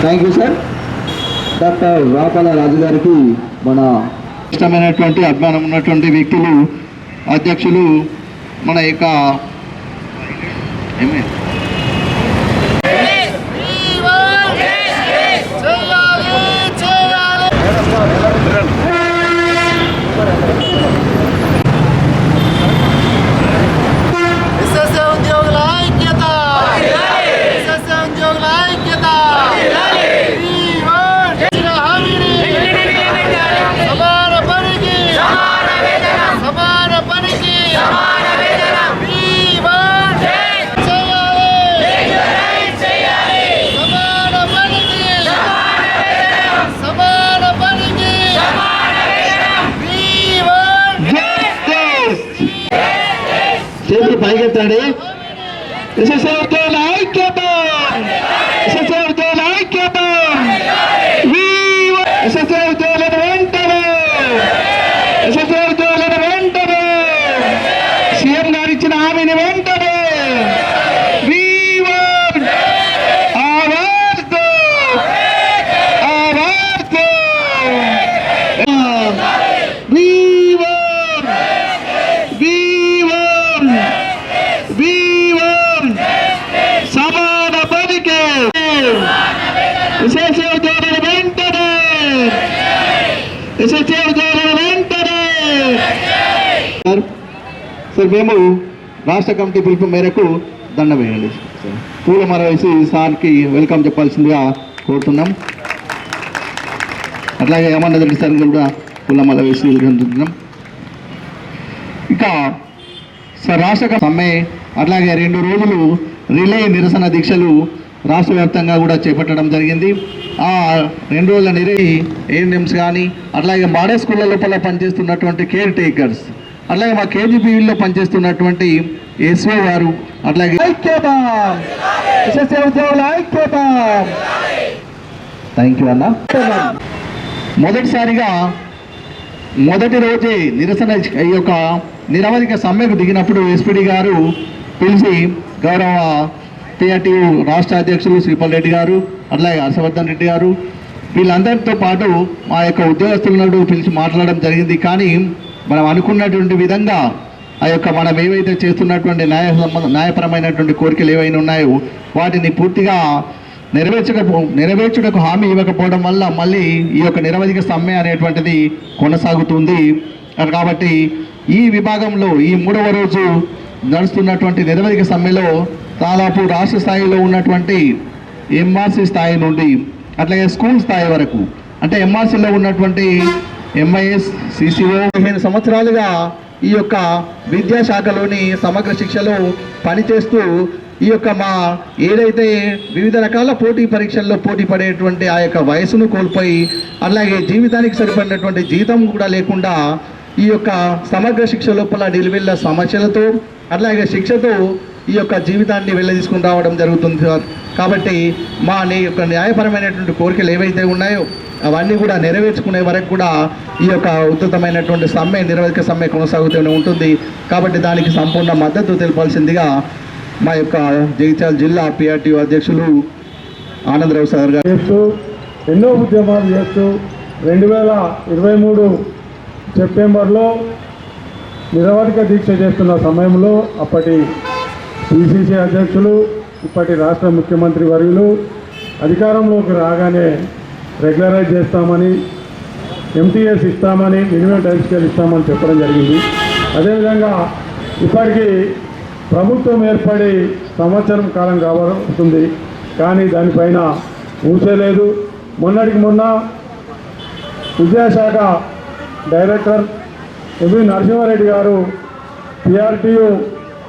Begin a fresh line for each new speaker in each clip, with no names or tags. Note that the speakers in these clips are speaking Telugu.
Thank you sir doctor Rapala Raju గారికి మన ఇష్టమైనటువంటి అభిమానం ఉన్నటువంటి వ్యక్తులు అధ్యక్షులు మన యొక్క చేతులు పైకెత్తండి సార్ మేము రాష్ట్ర కమిటీ పిలుపు మేరకు దండ వేయండి. సార్. పూలమాల వేసి సార్కి వెల్కమ్ చెప్పాల్సిందిగా కోరుతున్నాం. అట్లాగే ఏమన్నా రెడ్డి సార్ కూడా పూలమాల వేసి వెళ్తున్నాం ఇక సార్ రాష్ట్ర సమ్మె అట్లాగే రెండు రోజులు రిలే నిరసన దీక్షలు రాష్ట్ర వ్యాప్తంగా కూడా చేపట్టడం జరిగింది. ఆ రెండు రోజుల నిరే ఏఎన్ఎంస్ కానీ అట్లాగే మాడే స్కూళ్ళ లోపల పనిచేస్తున్నటువంటి కేర్ టేకర్స్ అట్లాగే మా కేజీబీవీలో పనిచేస్తున్నటువంటి ఎస్ఓ గారు అట్లాగే థ్యాంక్ యూ అన్న. మొదటిసారిగా మొదటి రోజే నిరసన ఈ యొక్క నిరవధిక సమ్మెకు దిగినప్పుడు ఎస్పీడి గారు పిలిచి గౌరవ టీఆర్టీ రాష్ట్ర అధ్యక్షులు శ్రీపాల్ రెడ్డి గారు అట్లాగే హర్షవర్ధన్ రెడ్డి గారు వీళ్ళందరితో పాటు మా యొక్క ఉద్యోగస్తులను పిలిచి మాట్లాడడం జరిగింది. కానీ మనం అనుకున్నటువంటి విధంగా ఆ యొక్క మనం ఏవైతే చేస్తున్నటువంటి న్యాయ న్యాయపరమైనటువంటి కోరికలు ఏవైనా ఉన్నాయో వాటిని పూర్తిగా నెరవేర్చక నెరవేర్చుటకు హామీ ఇవ్వకపోవడం వల్ల మళ్ళీ ఈ యొక్క నిరవధిక సమ్మె అనేటువంటిది కొనసాగుతుంది. కాబట్టి ఈ విభాగంలో ఈ మూడవ రోజు నడుస్తున్నటువంటి నిరవధిక సమ్మెలో దాదాపు రాష్ట్ర స్థాయిలో ఉన్నటువంటి ఎంఆర్సీ స్థాయి నుండి అట్లాగే స్కూల్ స్థాయి వరకు అంటే ఎంఆర్సీలో ఉన్నటువంటి ఎంఐఎస్ సిసిఓ పదిహేను సంవత్సరాలుగా ఈ యొక్క విద్యాశాఖలోని సమగ్ర శిక్షలో పనిచేస్తూ ఈ యొక్క మా ఏదైతే వివిధ రకాల పోటీ పరీక్షల్లో పోటీ పడేటువంటి ఆ యొక్క వయసును కోల్పోయి అలాగే జీవితానికి సరిపడినటువంటి జీతం కూడా లేకుండా ఈ యొక్క సమగ్ర శిక్ష లోపల నిలువెళ్ళ సమస్యలతో అట్లాగే శిక్షతో ఈ యొక్క జీవితాన్ని వెళ్ళదీసుకుని రావడం జరుగుతుంది సార్. కాబట్టి మా నీ యొక్క న్యాయపరమైనటువంటి కోరికలు ఏవైతే ఉన్నాయో అవన్నీ కూడా నెరవేర్చుకునే వరకు కూడా ఈ యొక్క ఉద్ధృతమైనటువంటి సమ్మె నిరవధిక సమ్మె కొనసాగుతూనే ఉంటుంది. కాబట్టి దానికి సంపూర్ణ మద్దతు తెలపాల్సిందిగా మా యొక్క జగిత్యాల జిల్లా పిఆర్టీ అధ్యక్షులు ఆనందరావు సార్ గారు.
చేస్తూ ఎన్నో ఉద్యమాలు చేస్తూ రెండు వేల ఇరవై మూడు సెప్టెంబర్లో నిరవధిక దీక్ష చేస్తున్న సమయంలో అప్పటి పిసిసి అధ్యక్షులు ఇప్పటి రాష్ట్ర ముఖ్యమంత్రి వర్యులు అధికారంలోకి రాగానే రెగ్యులరైజ్ చేస్తామని ఎంటీఎస్ ఇస్తామని మినిమం టైం స్కేల్ ఇస్తామని చెప్పడం జరిగింది. అదేవిధంగా ఇప్పటికీ ప్రభుత్వం ఏర్పడి సంవత్సరం కాలం కావాల్సింది కానీ దానిపైన ఊసేలేదు మొన్నటికి మొన్న విద్యాశాఖ డైరెక్టర్ ఎంవి నరసింహారెడ్డి గారు పిఆర్టీయు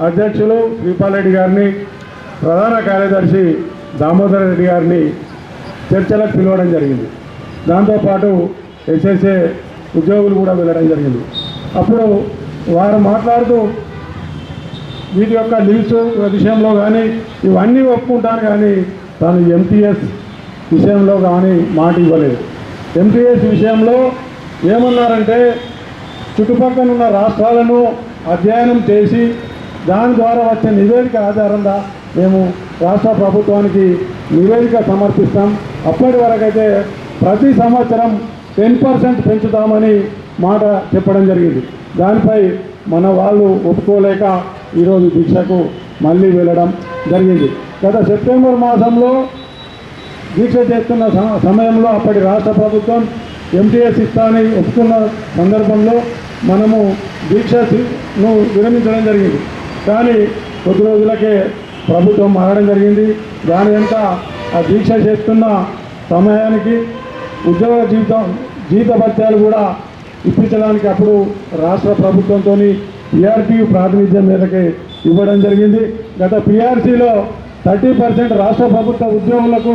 అధ్యక్షులు శ్రీపాల్ రెడ్డి గారిని ప్రధాన కార్యదర్శి దామోదర్ రెడ్డి గారిని చర్చలకు పిలవడం జరిగింది. దాంతోపాటు ఎస్ఎస్ఏ ఉద్యోగులు కూడా వెళ్ళడం జరిగింది. అప్పుడు వారు మాట్లాడుతూ వీటి యొక్క లీవ్స్ విషయంలో కానీ ఇవన్నీ ఒప్పుకుంటాను కానీ తాను ఎంపీఎస్ విషయంలో కానీ మాట ఇవ్వలేదు. ఎంపీఎస్ విషయంలో ఏమన్నారంటే చుట్టుపక్కల ఉన్న రాష్ట్రాలను అధ్యయనం చేసి దాని ద్వారా వచ్చే నివేదిక ఆధారంగా మేము రాష్ట్ర ప్రభుత్వానికి నివేదిక సమర్పిస్తాం. అప్పటి వరకైతే ప్రతి సంవత్సరం టెన్ పర్సెంట్ పెంచుతామని మాట చెప్పడం జరిగింది. దానిపై మన వాళ్ళు ఒప్పుకోలేక ఈరోజు దీక్షకు మళ్ళీ వెళ్ళడం జరిగింది. గత సెప్టెంబర్ మాసంలో దీక్ష చేస్తున్న సమ- సమయంలో అప్పటి రాష్ట్ర ప్రభుత్వం ఎంటీఎస్ ఇస్తానని ఒప్పుకున్న సందర్భంలో మనము దీక్షను విరమించడం జరిగింది. కానీ కొద్ది రోజులకే ప్రభుత్వం మారడం జరిగింది. దాని వెంట ఆ దీక్ష చేస్తున్న సమయానికి ఉద్యోగ జీవితం జీతభత్యాలు కూడా ఇప్పించడానికి అప్పుడు రాష్ట్ర ప్రభుత్వంతో పిఆర్టీయు ప్రాతినిధ్యం మేరకే ఇవ్వడం జరిగింది. గత పిఆర్సీలో థర్టీ పర్సెంట్ రాష్ట్ర ప్రభుత్వ ఉద్యోగులకు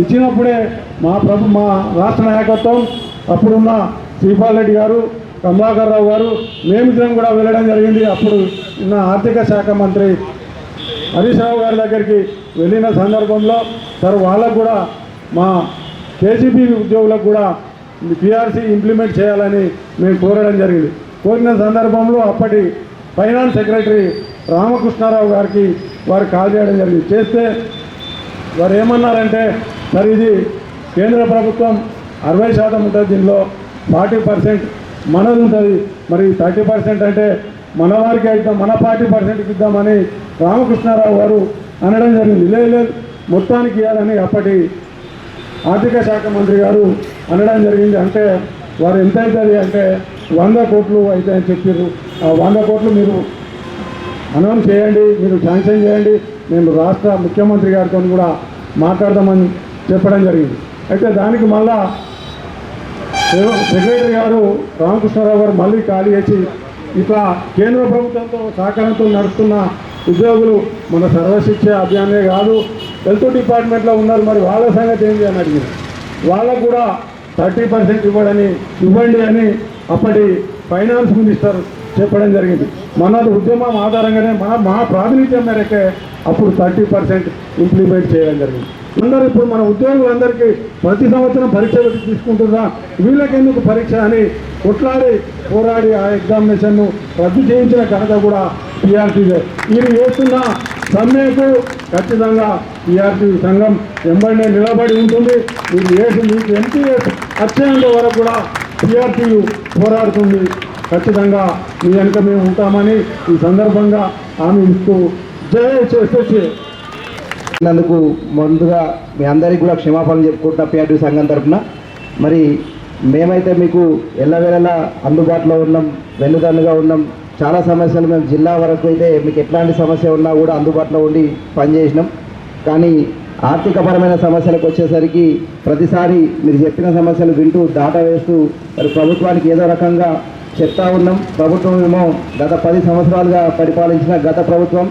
ఇచ్చినప్పుడే మా ప్రభు మా రాష్ట్ర నాయకత్వం అప్పుడున్న శ్రీపాల్ రెడ్డి గారు కమలాకర్ రావు గారు మేమిద్దరం కూడా వెళ్ళడం జరిగింది. అప్పుడు ఉన్న ఆర్థిక శాఖ మంత్రి హరీష్ రావు గారి దగ్గరికి వెళ్ళిన సందర్భంలో సార్ వాళ్ళకు కూడా మా కేసీబీ ఉద్యోగులకు కూడా పిఆర్సీ ఇంప్లిమెంట్ చేయాలని మేము కోరడం జరిగింది. కోరిన సందర్భంలో అప్పటి ఫైనాన్స్ సెక్రటరీ రామకృష్ణారావు గారికి వారు కాల్ చేయడం జరిగింది. చేస్తే వారు ఏమన్నారంటే మరి ఇది కేంద్ర ప్రభుత్వం అరవై శాతం ఉంటుంది దీనిలో ఫార్టీ పర్సెంట్ మనది ఉంటుంది మరి థర్టీ పర్సెంట్ అంటే మన వారికి అయితే మన ఫార్టీ పర్సెంట్కి ఇద్దామని రామకృష్ణారావు గారు అనడం జరిగింది. లేదు లేదు మొత్తానికి ఇవ్వాలని అప్పటి ఆర్థిక శాఖ మంత్రి గారు అనడం జరిగింది. అంటే వారు ఎంత అవుతుంది అంటే వంద కోట్లు అయితే అని చెప్పారు ఆ వంద కోట్లు మీరు అనౌన్స్ చేయండి మీరు శాంక్షన్ చేయండి. నేను రాష్ట్ర ముఖ్యమంత్రి గారితో కూడా మాట్లాడదామని చెప్పడం జరిగింది. అయితే దానికి మళ్ళా సెక్రటరీ గారు రామకృష్ణారావు గారు మళ్ళీ ఖాళీ చేసి ఇట్లా కేంద్ర ప్రభుత్వంతో సహకారంతో నడుస్తున్న ఉద్యోగులు మన సర్వశిక్ష అభియానే కాదు హెల్త్ డిపార్ట్మెంట్లో ఉన్నారు మరి వాళ్ళ సంగతి ఏంటి అని అడిగింది వాళ్ళకు కూడా థర్టీ పర్సెంట్ ఇవ్వడని ఇవ్వండి అని అప్పటి ఫైనాన్స్ మినిస్టర్ చెప్పడం జరిగింది. మన ఉద్యమం ఆధారంగానే మన మా ప్రాతినిధ్యం మేరకే అప్పుడు థర్టీ పర్సెంట్ ఇంప్లిమెంట్ చేయడం జరిగింది. అందరూ ఇప్పుడు మన ఉద్యోగులందరికీ ప్రతి సంవత్సరం పరీక్ష పెట్టి తీసుకుంటున్నా వీళ్ళకెందుకు పరీక్ష అని కొట్లాడి పోరాడి ఆ ఎగ్జామినేషన్ను రద్దు చేయించిన ఘనత కూడా టీఆర్టీదే వీరు చేస్తున్న సమ్మెకు ఖచ్చితంగా టీఆర్టీ సంఘం వెంబడినే నిలబడి ఉంటుంది. మీరు వేసి మీకు ఎంపీఎస్ వచ్చేంత వరకు కూడా టీఆర్టీయు పోరాడుతుంది. ఖచ్చితంగా మీ వెనుక మేము ఉంటామని ఈ సందర్భంగా హామీ ఇస్తూ జయ ఎస్ఎస్సీ
నందుకు ముందుగా మీ అందరికీ కూడా క్షమాపణలు చెప్పుకుంటున్నా పిఆర్టీ సంఘం తరఫున. మరి మేమైతే మీకు ఎల్లవేళలా అందుబాటులో ఉన్నాం వెన్నుదన్నుగా ఉన్నాం. చాలా సమస్యలు మేము జిల్లా వరకు అయితే మీకు ఎట్లాంటి సమస్య ఉన్నా కూడా అందుబాటులో ఉండి పనిచేసినాం. కానీ ఆర్థికపరమైన సమస్యలకు వచ్చేసరికి ప్రతిసారి మీరు చెప్పిన సమస్యలు వింటూ దాట వేస్తూ మరి ప్రభుత్వానికి ఏదో రకంగా చెప్తా ఉన్నాం. ప్రభుత్వం ఏమో గత పది సంవత్సరాలుగా పరిపాలించిన గత ప్రభుత్వం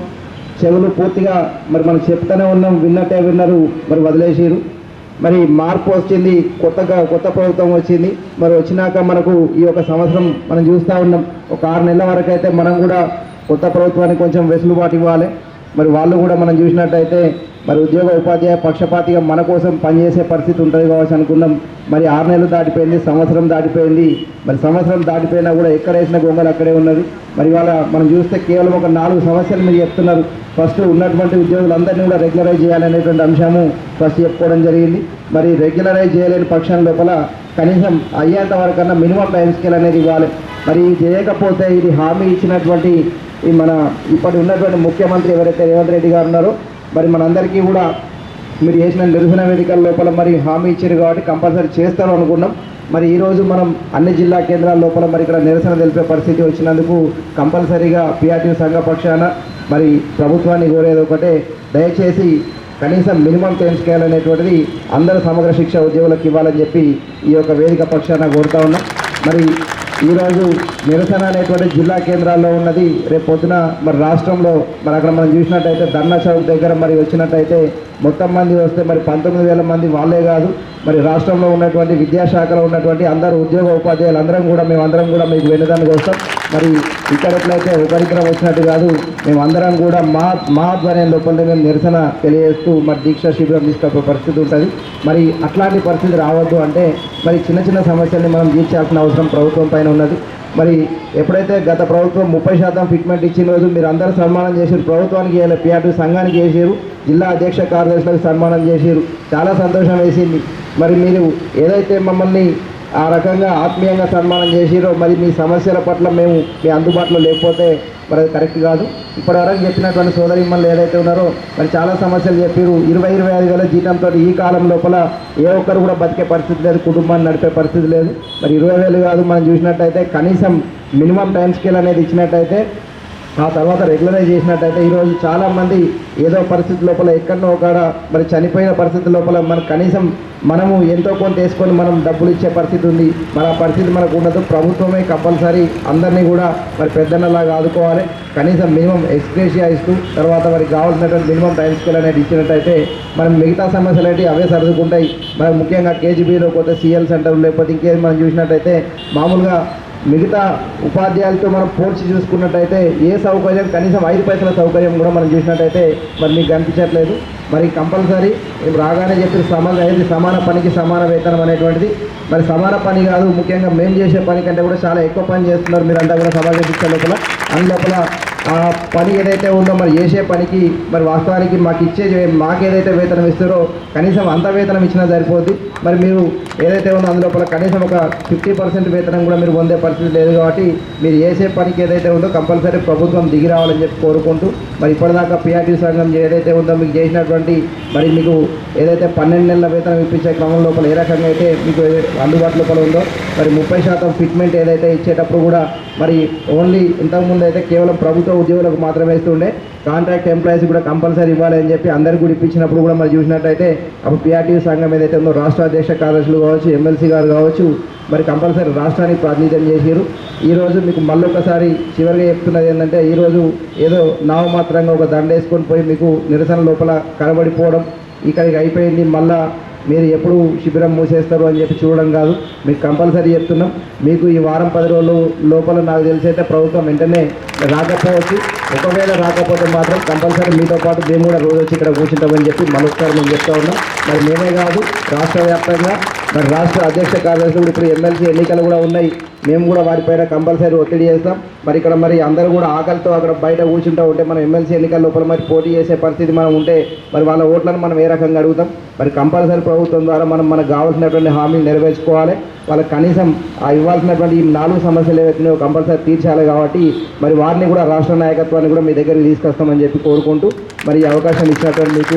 చెవులు పూర్తిగా మరి మనం చెప్తూనే ఉన్నాం. విన్నట్టే విన్నారు మరి వదిలేసారు. మరి మార్పు వచ్చింది కొత్తగా కొత్త ప్రభుత్వం వచ్చింది. మరి వచ్చినాక మనకు ఈ యొక్క సంవత్సరం మనం చూస్తూ ఉన్నాం. ఒక ఆరు నెలల వరకు అయితే మనం కూడా కొత్త ప్రభుత్వానికి కొంచెం వెసులుబాటు ఇవ్వాలి. మరి వాళ్ళు కూడా మనం చూసినట్టయితే మరి ఉద్యోగ ఉపాధ్యాయ పక్షపాతిగా మన కోసం పనిచేసే పరిస్థితి ఉంటుంది కావచ్చు అనుకున్నాం మరి ఆరు నెలలు దాటిపోయింది సంవత్సరం దాటిపోయింది. మరి సంవత్సరం దాటిపోయినా కూడా ఎక్కడ వేసిన గొంగలు అక్కడే ఉన్నది. మరి ఇవాళ మనం చూస్తే కేవలం ఒక నాలుగు సమస్యలు మీరు చెప్తున్నారు. ఫస్ట్ ఉన్నటువంటి ఉద్యోగులందరినీ కూడా రెగ్యులరైజ్ చేయాలనేటువంటి అంశము ఫస్ట్ చెప్పుకోవడం జరిగింది. మరి రెగ్యులరైజ్ చేయలేని పక్షం లోపల కనీసం అయ్యేంత వరకన్నా మినిమం టైం స్కేల్ అనేది ఇవ్వాలి. మరి చేయకపోతే ఇది హామీ ఇచ్చినటువంటి ఈ మన ఇప్పటి ఉన్నటువంటి ముఖ్యమంత్రి ఎవరైతే రేవంత్ రెడ్డి గారు ఉన్నారో మరి మనందరికీ కూడా మీరు చేసిన నిరసన వేదికల లోపల మరి హామీ ఇచ్చారు కాబట్టి కంపల్సరీ చేస్తారు అనుకున్నాం. మరి ఈరోజు మనం అన్ని జిల్లా కేంద్రాల లోపల మరి ఇక్కడ నిరసన తెలిపే పరిస్థితి వచ్చినందుకు కంపల్సరీగా పిఆర్టీ సంఘ పక్షాన మరి ప్రభుత్వాన్ని కోరేది ఒకటే దయచేసి కనీసం మినిమం టైం అందరూ అనేటువంటిది సమగ్ర శిక్ష ఉద్యోగులకు ఇవ్వాలని చెప్పి ఈ యొక్క వేదిక పక్షాన కోరుతా ఉన్నాం. మరి ఈరోజు నిరసన అనేటువంటి జిల్లా కేంద్రాల్లో ఉన్నది. రేపు పొద్దున మరి రాష్ట్రంలో మరి అక్కడ మనం చూసినట్టయితే ధర్నా చౌక్ దగ్గర మరి వచ్చినట్టయితే మొత్తం మంది వస్తే మరి పంతొమ్మిది వేల మంది వాళ్ళే కాదు మరి రాష్ట్రంలో ఉన్నటువంటి విద్యాశాఖలో ఉన్నటువంటి అందరూ ఉద్యోగ ఉపాధ్యాయులు అందరం కూడా మేము అందరం కూడా మీకు వెనుదానికి వస్తాం. మరి ఇక్కడ ఎట్లయితే ఒకరిద్దరం వచ్చినట్టు కాదు మేము అందరం కూడా మా మా ఆధ్వర్యం లోపల మేము నిరసన తెలియజేస్తూ మరి దీక్ష శిబిరం తీసుకొచ్చే పరిస్థితి ఉంటుంది. మరి అట్లాంటి పరిస్థితి రావద్దు అంటే మరి చిన్న చిన్న సమస్యల్ని మనం తీర్చాల్సిన అవసరం ప్రభుత్వం పైన ఉన్నది. మరి ఎప్పుడైతే గత ప్రభుత్వం ముప్పై శాతం ఫిట్మెంట్ ఇచ్చిన రోజు మీరు అందరూ సన్మానం చేసారు ప్రభుత్వానికి చేయాలి పిఆర్టీ సంఘానికి చేసారు జిల్లా అధ్యక్ష కార్యదర్శులకు సన్మానం చేసిరు. చాలా సంతోషం వేసింది. మరి మీరు ఏదైతే మమ్మల్ని ఆ రకంగా ఆత్మీయంగా సన్మానం చేసిరో మరి మీ సమస్యల పట్ల మేము మీ అందుబాటులో లేకపోతే మరి అది కరెక్ట్ కాదు. ఇప్పటివరకు చెప్పినటువంటి సోదరి మళ్ళీ ఏదైతే ఉన్నారో మరి చాలా సమస్యలు చెప్పారు. ఇరవై ఇరవై ఐదు వేల జీతంతో ఈ కాలం లోపల ఏ ఒక్కరు కూడా బతికే పరిస్థితి లేదు. కుటుంబాన్ని నడిపే పరిస్థితి లేదు. మరి ఇరవై వేలు కాదు మనం చూసినట్టయితే కనీసం మినిమం టైం స్కేల్ అనేది ఇచ్చినట్టయితే ఆ తర్వాత రెగ్యులరైజ్ చేసినట్టయితే ఈరోజు చాలామంది ఏదో పరిస్థితి లోపల ఎక్కడో ఒకడ మరి చనిపోయిన పరిస్థితి లోపల మన కనీసం మనము ఎంతో కొంత వేసుకొని మనం డబ్బులు ఇచ్చే పరిస్థితి ఉంది. మరి ఆ పరిస్థితి మనకు ఉండదు. ప్రభుత్వమే కంపల్సరీ అందరినీ కూడా మరి పెద్దన్నలాగా ఆదుకోవాలి. కనీసం మినిమం ఎక్స్ప్రేషియా ఇస్తూ తర్వాత మరి కావాల్సినటువంటి మినిమం టైం స్కేల్ అనేది ఇచ్చినట్టయితే మనం మిగతా సమస్యలు అయితే అవే సర్దుకుంటాయి. మనం ముఖ్యంగా కేజీబీలో కొత్త సిఎల్ సెంటర్ లేకపోతే ఇంకేది మనం చూసినట్టయితే మామూలుగా మిగతా ఉపాధ్యాయులతో మనం పోల్చి చూసుకున్నట్టయితే ఏ సౌకర్యం కనీసం ఐదు పైసల సౌకర్యం కూడా మనం చూసినట్టయితే మరి మీకు కనిపించట్లేదు. మరి కంపల్సరీ రాగానే చెప్పిన సమాన ఏది? సమాన పనికి సమాన వేతనం అనేటువంటిది. మరి సమాన పని కాదు ముఖ్యంగా మేము చేసే పని కంటే కూడా చాలా ఎక్కువ పని చేస్తున్నారు మీరంతా కూడా సమాజ శిక్షణ లోపల. అందులోపల ఆ పని ఏదైతే ఉందో మరి చేసే పనికి మరి వాస్తవానికి మాకు ఇచ్చే మాకు ఏదైతే వేతనం ఇస్తారో కనీసం అంత వేతనం ఇచ్చినా సరిపోద్ది. మరి మీరు ఏదైతే ఉందో అందులోపల కనీసం ఒక ఫిఫ్టీ పర్సెంట్ వేతనం కూడా మీరు పొందే పరిస్థితి లేదు కాబట్టి మీరు చేసే పనికి ఏదైతే ఉందో కంపల్సరీ ప్రభుత్వం దిగి రావాలని చెప్పి కోరుకుంటూ మరి ఇప్పటిదాకా పిఆర్టీ సంఘం ఏదైతే ఉందో మీకు చేసినటువంటి మరి మీకు ఏదైతే పన్నెండు నెలల వేతనం ఇప్పించే క్రమం లోపల ఏ రకంగా అయితే మీకు అందుబాటు లోపల ఉందో మరి ముప్పై శాతం ఫిట్మెంట్ ఏదైతే ఇచ్చేటప్పుడు కూడా మరి ఓన్లీ ఇంతకుముందు అయితే కేవలం ప్రభుత్వం ఉద్యోగులకు మాత్రమే ఇస్తుండే. కాంట్రాక్ట్ ఎంప్లాయీస్ కూడా కంపల్సరీ ఇవ్వాలి అని చెప్పి అందరికీ కూడా ఇప్పించినప్పుడు కూడా మరి చూసినట్టయితే అప్పుడు పిఆర్టీ సంఘం ఏదైతే ఉందో రాష్ట్ర అధ్యక్ష కార్యదర్శులు కావచ్చు ఎమ్మెల్సీ గారు కావచ్చు మరి కంపల్సరీ రాష్ట్రానికి ప్రాతినిధ్యం చేశారు ఈరోజు మీకు మళ్ళొకసారి చివరిగా చెప్తున్నది ఏంటంటే ఈరోజు ఏదో నామమాత్రంగా ఒక దండ వేసుకొని పోయి మీకు నిరసన లోపల కనబడిపోవడం ఇక్కడికి అయిపోయింది. మళ్ళా మీరు ఎప్పుడు శిబిరం మూసేస్తారు అని చెప్పి చూడడం కాదు. మీకు కంపల్సరీ చెప్తున్నాం. మీకు ఈ వారం పది రోజులు లోపల నాకు తెలిసి అయితే ప్రభుత్వం వెంటనే రాకపోవచ్చు. ఒకవేళ రాకపోతే మాత్రం కంపల్సరీ మీతో పాటు మేము కూడా రోజు వచ్చి ఇక్కడ కూర్చుంటామని చెప్పి మరొకసారి మేము చెప్తా ఉన్నాం. మరి మేమే కాదు రాష్ట్ర వ్యాప్తంగా మరి రాష్ట్ర అధ్యక్ష కార్యదర్శి కూడా ఇప్పుడు ఎమ్మెల్సీ ఎన్నికలు కూడా ఉన్నాయి. మేము కూడా వారిపైన కంపల్సరీ ఒత్తిడి చేస్తాం. మరి ఇక్కడ మరి అందరూ కూడా ఆకలితో అక్కడ బయట కూర్చుంటూ ఉంటే మనం ఎమ్మెల్సీ ఎన్నికల లోపల మరి పోటీ చేసే పరిస్థితి మనం ఉంటే మరి వాళ్ళ ఓట్లను మనం ఏ రకంగా అడుగుతాం? మరి కంపల్సరీ ప్రభుత్వం ద్వారా మనం మనకు కావాల్సినటువంటి హామీలు నెరవేర్చుకోవాలి. వాళ్ళకి కనీసం ఆ ఇవ్వాల్సినటువంటి ఈ నాలుగు సమస్యలు ఏవైతున్నాయో కంపల్సరీ తీర్చాలి కాబట్టి మరి వారిని కూడా రాష్ట్ర నాయకత్వాన్ని కూడా మీ దగ్గరికి తీసుకొస్తామని చెప్పి కోరుకుంటూ మరి ఈ అవకాశం ఇచ్చినటువంటి మీకు